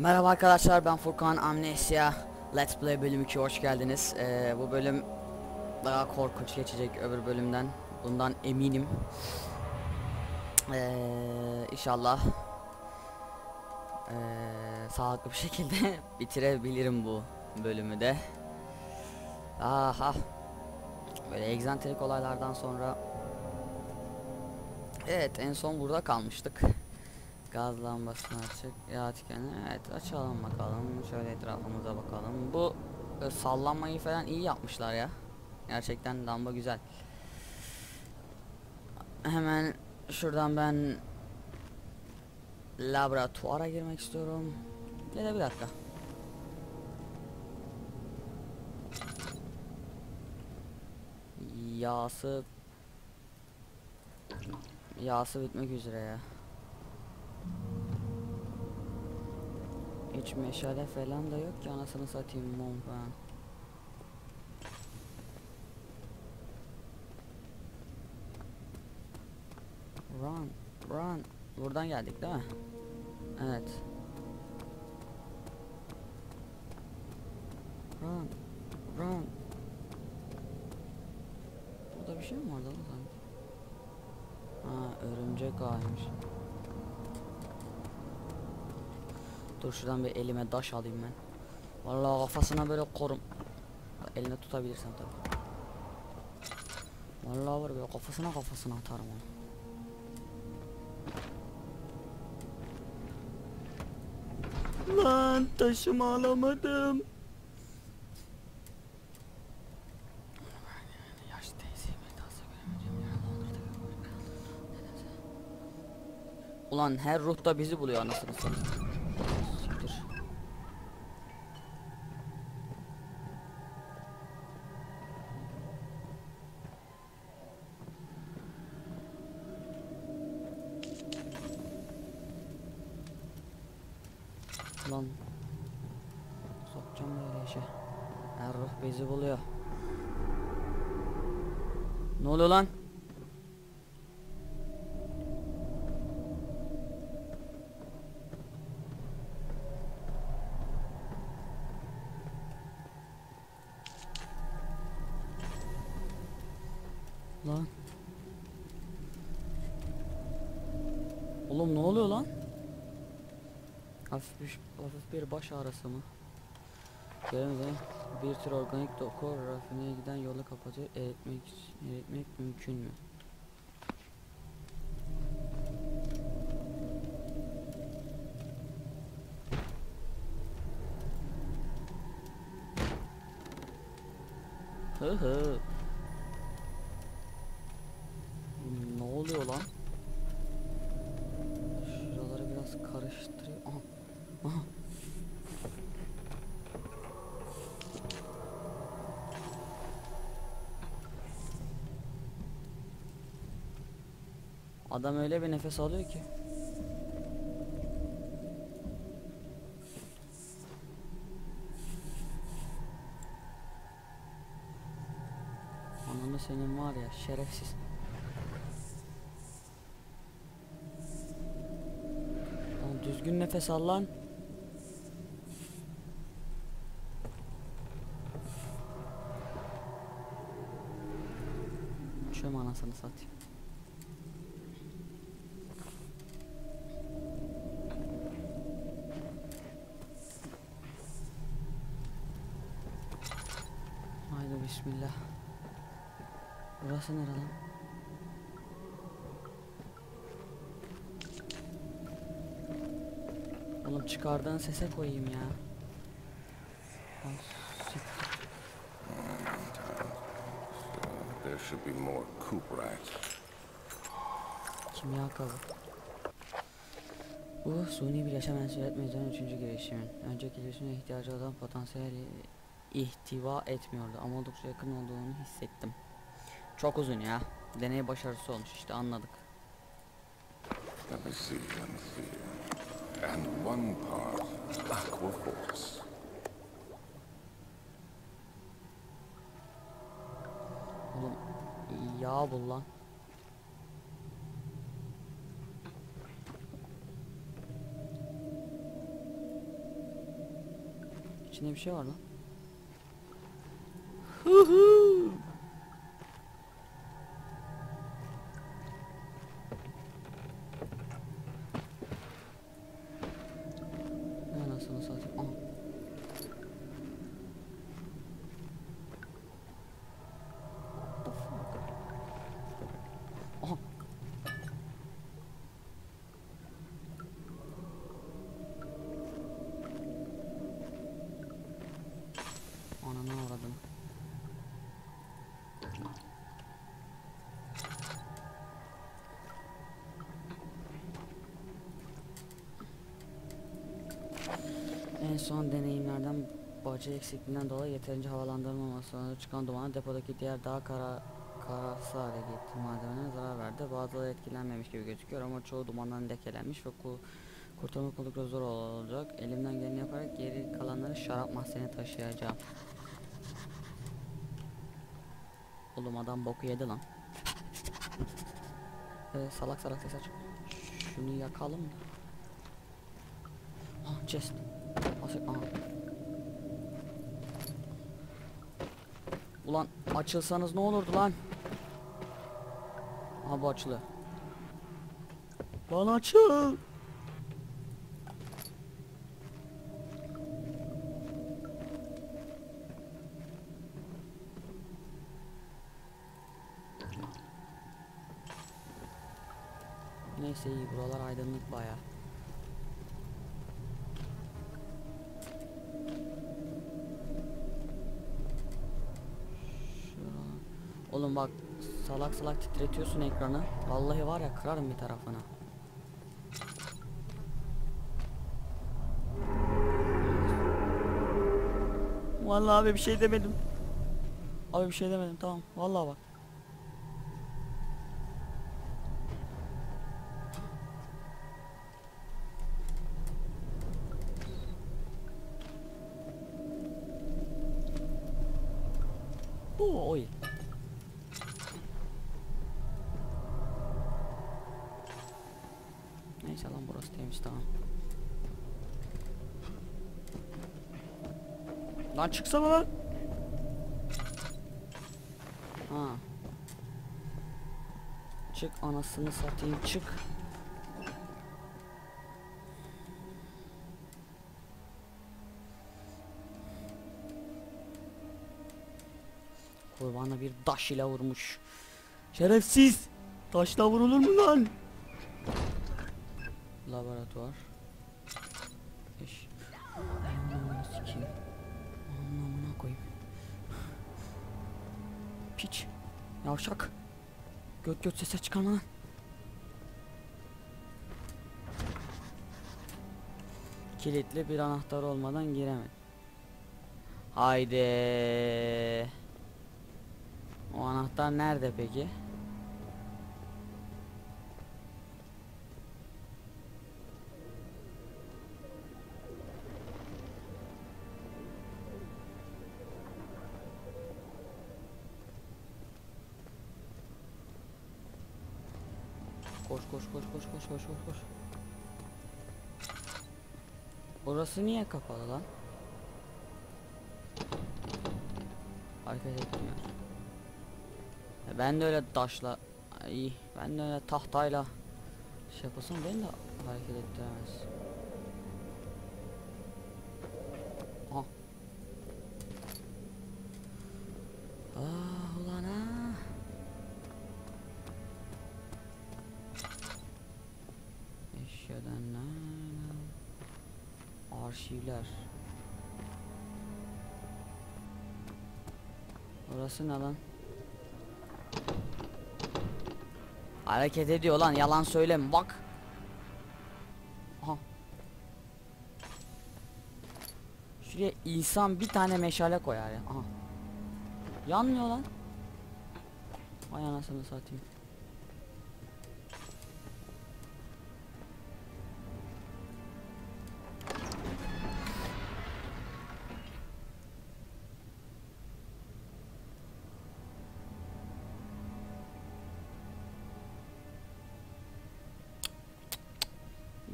Merhaba arkadaşlar ben Furkan Amnesia. Let's Play bölüm 2 hoş geldiniz. Ee, Bu bölüm daha korkunç geçecek öbür bölümden. Bundan eminim. Ee, İnşallah ee, Sağlıklı bir şekilde bitirebilirim bu bölümü de. Aha. Böyle egzantrik olaylardan sonra Evet en son burada kalmıştık Gaz lambasını açık. Yağ tükeni. Evet açalım bakalım. Şöyle etrafımıza bakalım. Bu e, sallanmayı falan iyi yapmışlar ya. Gerçekten lamba güzel. Hemen şuradan ben laboratuvara girmek istiyorum. Ya da bir dakika. Yağsı Yağsı bitmek üzere ya. Hiç meşale falan da yok ki anasını satayım mum falan. Run, run. Buradan geldik değil mi? Evet. Run, run. Burada bir şey mi vardı lan? Ha, örümcek ağıymış. Dur şuradan bir elime daş alayım ben. Vallahi kafasına böyle korum. Eline tutabilirsen tabii. Vallahi var böyle kafasına kafasına atarım onu. Lan taşımı alamadım. Ulan her ruh da bizi buluyor anasını satayım. Siktir. Lan Sokacağım böyle işe Her ruh bizi buluyor Ne oluyor lan? Lan Oğlum ne oluyor lan? Hafif bir, hafif bir baş ağrısı mı? Göremede bir tür organik doku rafineye giden yolu kapatıyor. Eritmek, eritmek mümkün mü? Hı hı. Ne oluyor lan? Şuraları biraz karıştırıyor. Aha. Aha. Adam öyle bir nefes alıyor ki. Ananı senin var ya şerefsiz. Lan düzgün nefes al lan. Çöm anasını satayım. Haydi bismillah. Burası nere lan? Oğlum çıkardığın sese koyayım ya. There should be more coop rats. Kimya kabı. Bu suni bir yaşam ensür etmeyeceğin üçüncü girişimin. Önceki girişime ihtiyacı olan potansiyeli ihtiva etmiyordu ama oldukça yakın olduğunu hissettim. Çok uzun ya. Deney başarısı olmuş işte anladık. Let me see, let me see. And one part aqua force. Oğlum yağ bul lan. İçinde bir şey var lan. Woohoo! Son deneyimlerden baca eksikliğinden dolayı yeterince havalandırılmaması sonucu çıkan dumanı depodaki diğer daha kara kararsı hale getirdi malzemelere zarar verdi. Bazıları etkilenmemiş gibi gözüküyor ama çoğu dumandan lekelenmiş ve ku kurtarmak oldukça zor olacak. Elimden geleni yaparak geri kalanları şarap mahzenine taşıyacağım. Oğlum adam boku yedi lan. Ee, salak salak ses aç. Şunu yakalım da. Ah chest. Asık aha. Ulan açılsanız ne olurdu lan? Aha bu açılıyor. Lan açıl. Neyse iyi buralar aydınlık baya. Oğlum bak salak salak titretiyorsun ekranı. Vallahi var ya kırarım bir tarafına. Vallahi abi bir şey demedim. Abi bir şey demedim tamam. Vallahi bak. Oo, oy. Neyse lan burası temiz tamam. Lan çıksana lan. Ha. Çık anasını satayım çık. Kurbanı bir taş ile vurmuş. Şerefsiz. Taşla vurulur mu lan? Laboratuvar. Piç. Yavşak. Göt göt sese çıkarma lan. Kilitli bir anahtar olmadan giremedim. Haydi. O anahtar nerede peki? Koş koş koş koş koş koş koş. Orası niye kapalı lan? Hareket etmiyor. Ben de öyle taşla Ay, ben de öyle tahtayla şey yapasam beni de hareket ettiremez. Arşivler. Orası ne lan? Hareket ediyor lan yalan söyleme bak. Aha. Şuraya insan bir tane meşale koyar ya. Aha. Yanmıyor lan. Vay anasını satayım.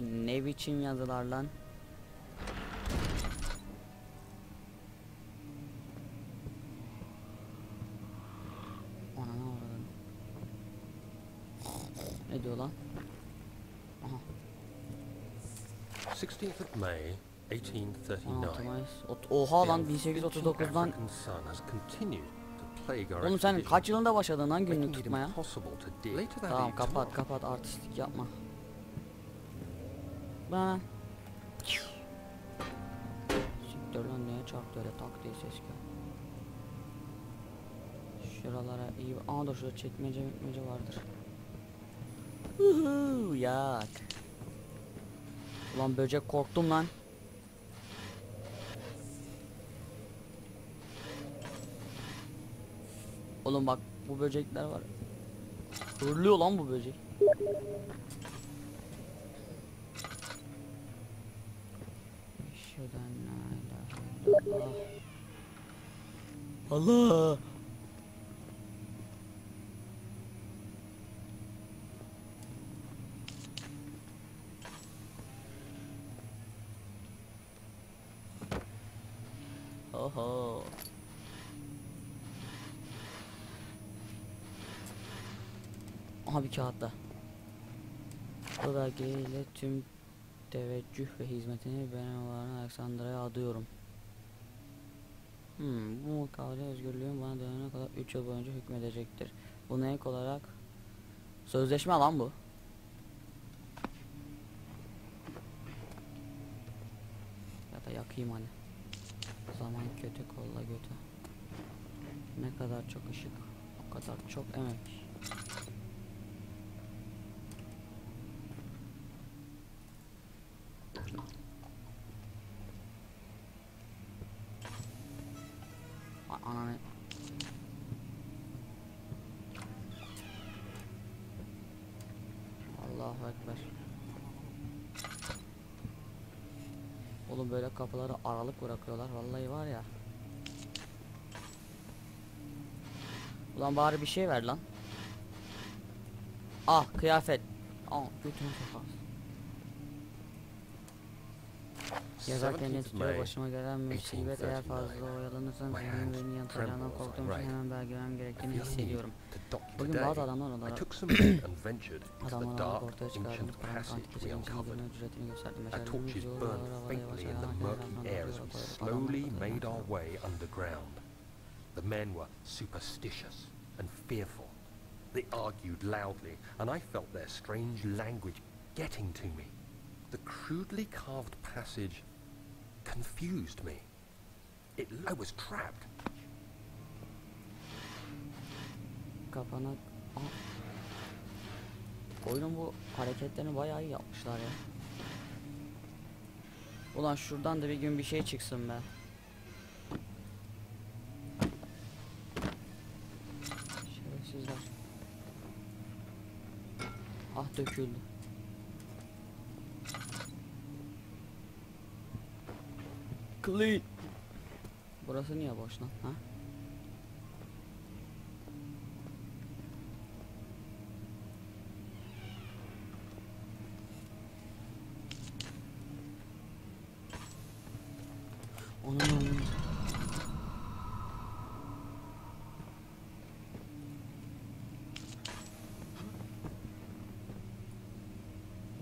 Ne biçim yazılar lan? Ne diyor lan? Aha. 16th of May 1839. Oha lan 1839'dan. Oğlum sen kaç yılında başladın lan günlük tutmaya? Tamam kapat kapat artistlik yapma. Ben Siktir lan neye çarptı öyle tak diye ses geldi. Şuralara iyi Aa dur şurada çekmece mekmece vardır. Uhu yak. Ulan böcek korktum lan. Oğlum bak bu böcekler var. Hırlıyor lan bu böcek. Allah. Oho. Aha bir kağıtta. Bu belgeyle tüm teveccüh ve hizmetini ben olan Alexandra'ya adıyorum. Hmm, bu mukavele özgürlüğün bana dönene kadar 3 yıl boyunca hükmedecektir. Buna ek olarak sözleşme lan bu. Ya da yakayım hani. Zaman kötü kolla götü. Ne kadar çok ışık, o kadar çok emek. Allahu Ekber. Oğlum böyle kapıları aralık bırakıyorlar. Vallahi var ya. Ulan bari bir şey ver lan. Ah kıyafet. Aa götünü sokarsın I took başıma gelen musibet eğer fazla oyalanırsam kendimi beni yanıtlarından korktuğum için hemen belgelemem gerektiğini hissediyorum. Bugün bazı adamlar olarak adamlar olarak ortaya çıkardığımız karanlık antikisinin çizgilerinin ücretini gösterdim. The men were superstitious and fearful. They argued loudly, and I felt their strange language getting to me. The crudely carved passage confused me. It, I was trapped. Kafana... Aa. Oyunun bu hareketlerini bayağı iyi yapmışlar ya. Ulan şuradan da bir gün bir şey çıksın be. Şerefsizler. Ah döküldü. Clean. Burası niye boş lan? Ha? Onun.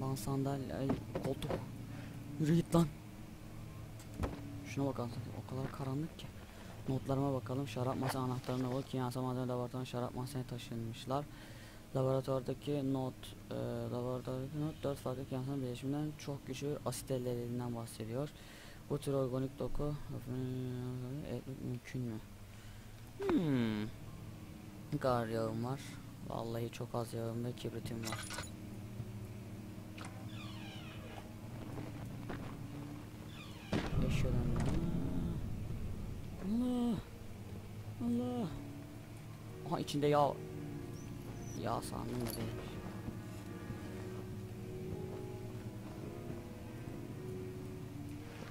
Lan sandalye, koltuk. Yürü git lan. Şuna bakalım o kadar karanlık ki. Notlarıma bakalım. Şarap masa anahtarına bul. Kimyasal malzeme laboratuvarına şarap masaya taşınmışlar. Laboratuvardaki not, e, laboratuvardaki not dört farklı kimyasal bileşiminden çok güçlü bir asit ellerinden bahsediyor. Bu tür organik doku etmek mümkün mü? Hmm. Kadar yağım var? Vallahi çok az yağım ve kibritim var. Eşyadan Allah. Allah. Aha içinde yağ. Yağ sandım da değilmiş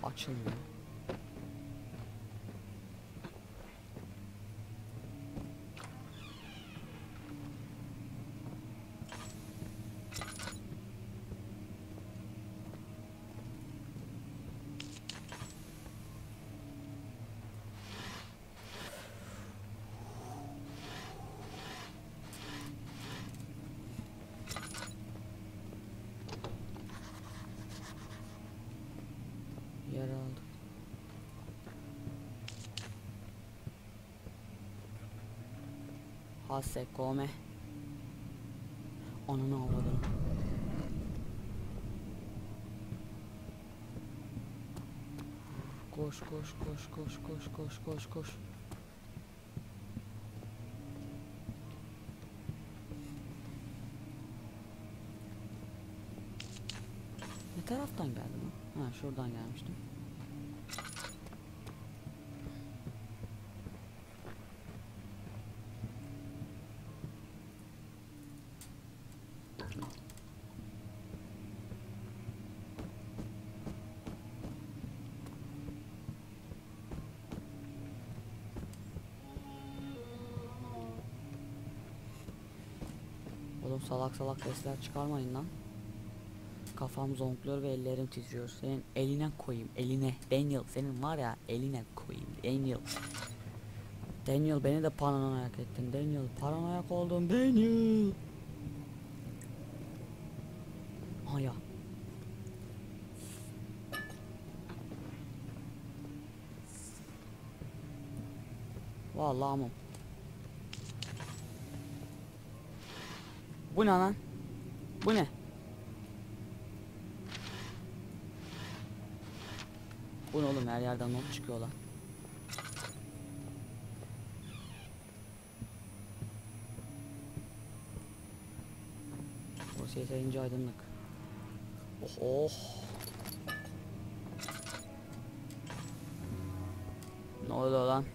Açılmıyor Hase come. Ananı avradım. Koş koş koş koş koş koş koş koş. Ne taraftan geldim? Ha şuradan gelmiştim. Oğlum salak salak sesler çıkarmayın lan. Kafam zonkluyor ve ellerim titriyor. Senin eline koyayım, eline. Daniel, senin var ya eline koyayım. Daniel. Daniel beni de paranoyak ettin. Daniel, paranoyak oldum. Daniel. Aya. Vallahi amım. Bu ne lan? Bu ne? Bu ne oğlum her yerden not çıkıyor lan. Burası yeterince aydınlık. Oh oh. Ne oluyor lan?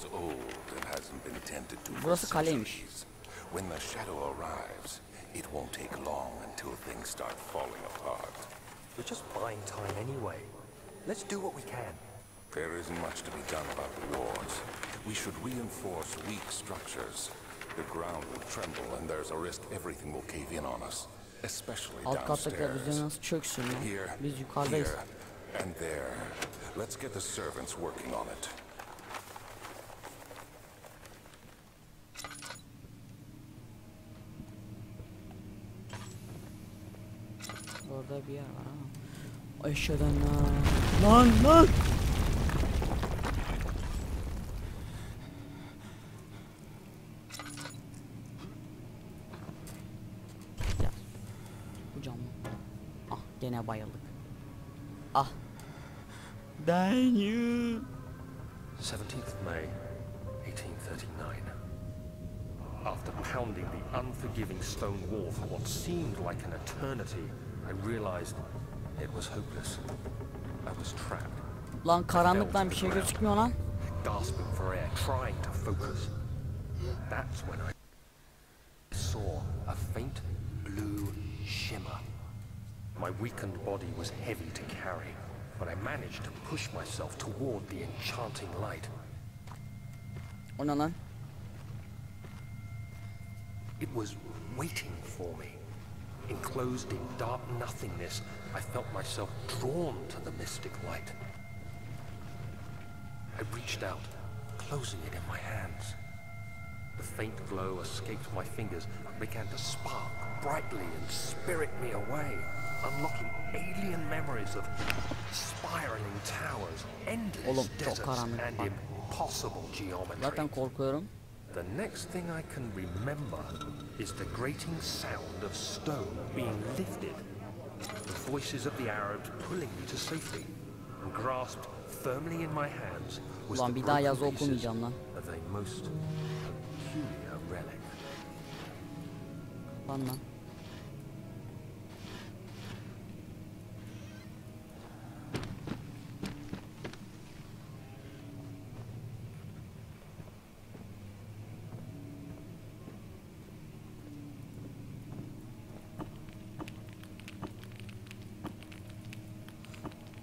Is old and hasn't been tended to for Burası kaleymiş. centuries. When the shadow arrives, it won't take long until things start falling apart. We're just buying time anyway. Let's do what we can. There isn't much to be done about the walls. We should reinforce weak structures. The ground will tremble and there's a risk everything will cave in on us, especially Alt kattakiler downstairs. bize nasıl çöksün lan? Here, Biz yukarıdayız. here, and there. Let's get the servants working on it. Orada bir yer var ama. Aşağıdan lan. Lan lan. Ya. Bu cam mı? Ah gene bayıldık. Ah. Daniel. 17th May, 1839. After pounding the unforgiving stone wall for what seemed like an eternity, I realized it was hopeless. I was trapped, Lan karanlıktan bir şey gözükmüyor lan. gasping for air, trying to focus. That's when I saw a faint blue shimmer. My weakened body was heavy to carry, but I managed to push myself toward the enchanting light. O ne lan? It was waiting for me. Enclosed in dark nothingness, I felt myself drawn to the mystic light. I reached out, closing it in my hands. The faint glow escaped my fingers and began to spark brightly and spirit me away, unlocking alien memories of spiraling towers, endless Oğlum, deserts, and impossible geometry. Zaten korkuyorum. The next thing I can remember is the grating sound of stone being lifted, the voices of the Arabs pulling me to safety, and grasped firmly in my hands was Ulan the bir daha broken yazı okumayacağım lan. of a most peculiar relic. Lan lan.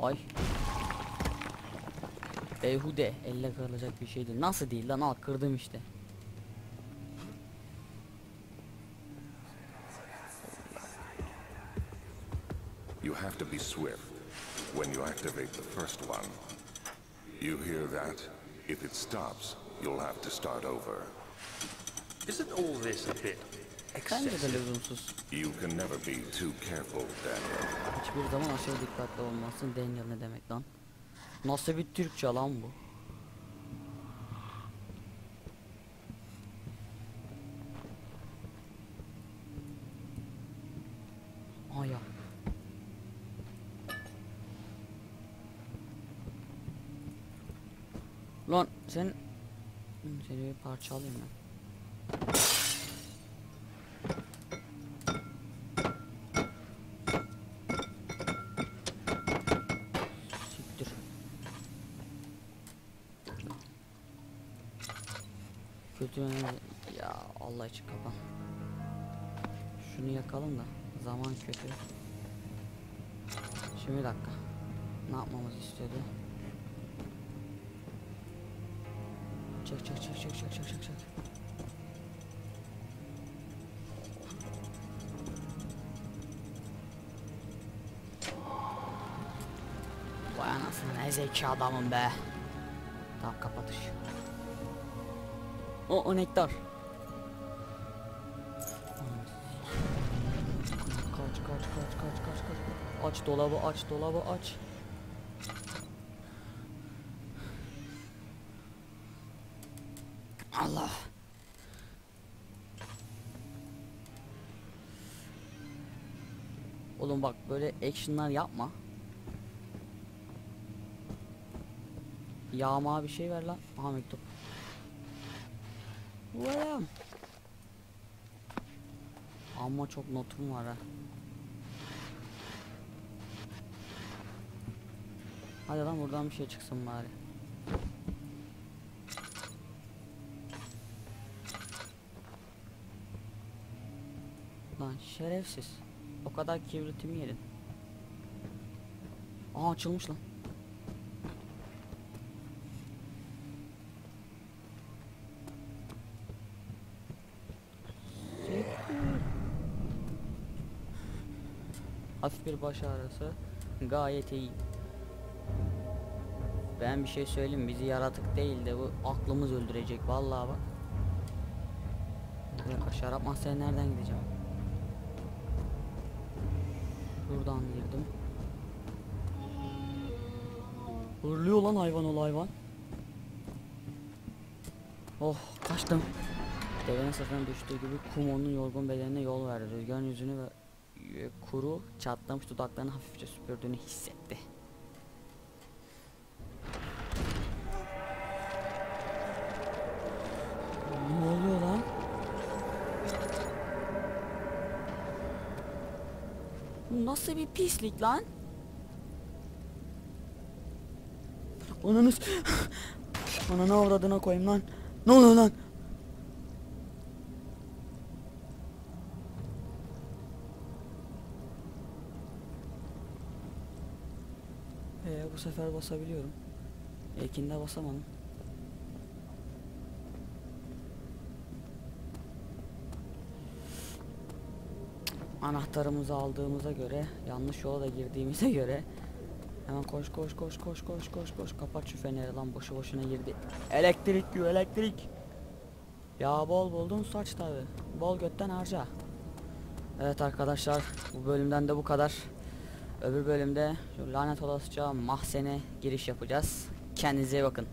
Ay. Beyhude elle kırılacak bir şeydi. Nasıl değil lan al kırdım işte. You have to be swift when you activate the first one. You hear that? If it stops, you'll have to start over. Isn't all this a bit Bence de excessive. lüzumsuz. You can never be too careful, Daniel. Hiçbir zaman aşırı dikkatli olmalısın. Daniel ne demek lan? Nasıl bir Türkçe lan bu? Aya. Lan sen seni bir parça alayım ben. Yöne- ya Allah için kapan. Şunu yakalım da zaman kötü. Şimdi bir dakika. Ne yapmamızı istiyordu? Çek çek çek çek çek çek çek çek. Vay anasını ne zeki adamım be. Tamam kapatış. O, o nektar. Kaç kaç kaç kaç kaç kaç. Aç dolabı aç dolabı aç. Allah. Oğlum bak böyle actionlar yapma. Yağma bir şey ver lan. Aha mektup. Ulan. Ama çok notum var ha. Hadi lan buradan bir şey çıksın bari. Lan şerefsiz. O kadar kibritimi yedin. Aa açılmış lan. Hafif bir baş ağrısı. Gayet iyi. Ben bir şey söyleyeyim bizi yaratık değil de bu aklımız öldürecek vallahi bak. Dakika şarap masaya nereden gideceğim? Buradan girdim. Hırlıyor lan hayvan ol hayvan. Oh kaçtım. Devenin sırtına düştüğü gibi kum onun yorgun bedenine yol verdi. Rüzgarın yüzünü ve kuru çatlamış dudaklarını hafifçe süpürdüğünü hissetti. Ne oluyor lan? Nasıl bir pislik lan? Ananız Ananı avradına koyayım lan. Ne oluyor lan? Ee, bu sefer basabiliyorum. İlkinde basamadım. Anahtarımızı aldığımıza göre, yanlış yola da girdiğimize göre hemen koş koş koş koş koş koş koş kapat şu feneri lan boşu boşuna girdi. Elektrik diyor elektrik. Ya bol buldun saç tabi. Bol götten harca. Evet arkadaşlar bu bölümden de bu kadar. Öbür bölümde lanet olasıca mahzene giriş yapacağız. Kendinize iyi bakın.